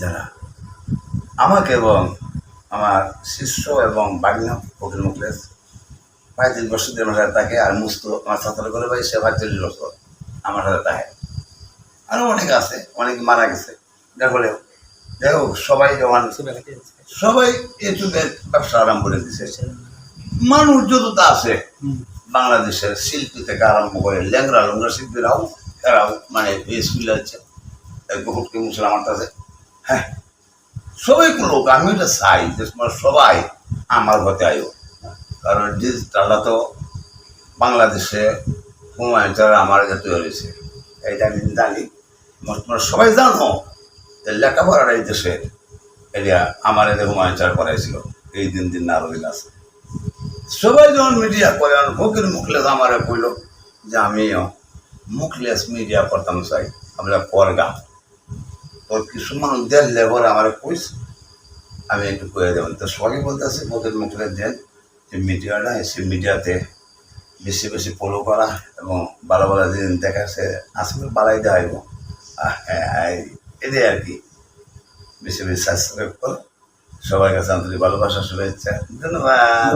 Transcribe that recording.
যারা আমাকে এবং আমার শিষ্য এবং বাগনা ফকির মুখলেস তিন বছর দেড় মাসে থাকে আর মুস্ত আমার সাঁতার করে ভাই সে চল্লিশ বছর আমার সাথে থাকে। আরও অনেক আছে, অনেক মারা গেছে। যার ফলে হোক, সবাই যখন সবাই ইউটিউবের ব্যবসা আরম্ভ করে দিছে। মানুষ যতটা আছে বাংলাদেশের শিল্পী থেকে আরম্ভ করে ল্যাংরা লুংরা শিল্পীরাও, এরাও মানে স্কুলে আছে হুটকে মুসলাম আমার কাছে হ্যাঁ সবাই লোক আমি এটা চাই যে তোমরা সবাই আমার ঘতে আয়ো। কারণ ডিজিটালটা তো বাংলাদেশে হুমায়ঞ্চার আমার কাছে হয়েছে। এইটা আমি জানি। তোমরা সবাই জানো যে লেখাপড়ার এই দেশে এটা আমার এদের হুমায়ুন চার করাইছিল এই দিন দিন না রইল আছে। সবাই যখন মিডিয়া করে ফকির মুখলেস আমারে কইল যে আমিও মুখলেস মিডিয়া করতাম চাই। আমরা করগা তো কিছু লেবার আমার কইস, আমি একটু করে দেবেন তো সবাই বলতেছে ফকির মুখলেস দেন যে মিডিয়াটা সে মিডিয়াতে বেশি বেশি ফলো করা এবং ভালো ভালো দিন দেখাচ্ছে আসলে বাড়াই দেওয়া হ্যাঁ এটাই আর কি। বেশি বেশি সাবস্ক্রাইব করো। সবার কাছে আন্তরিক ভালোবাসা, শুভেচ্ছা। ধন্যবাদ।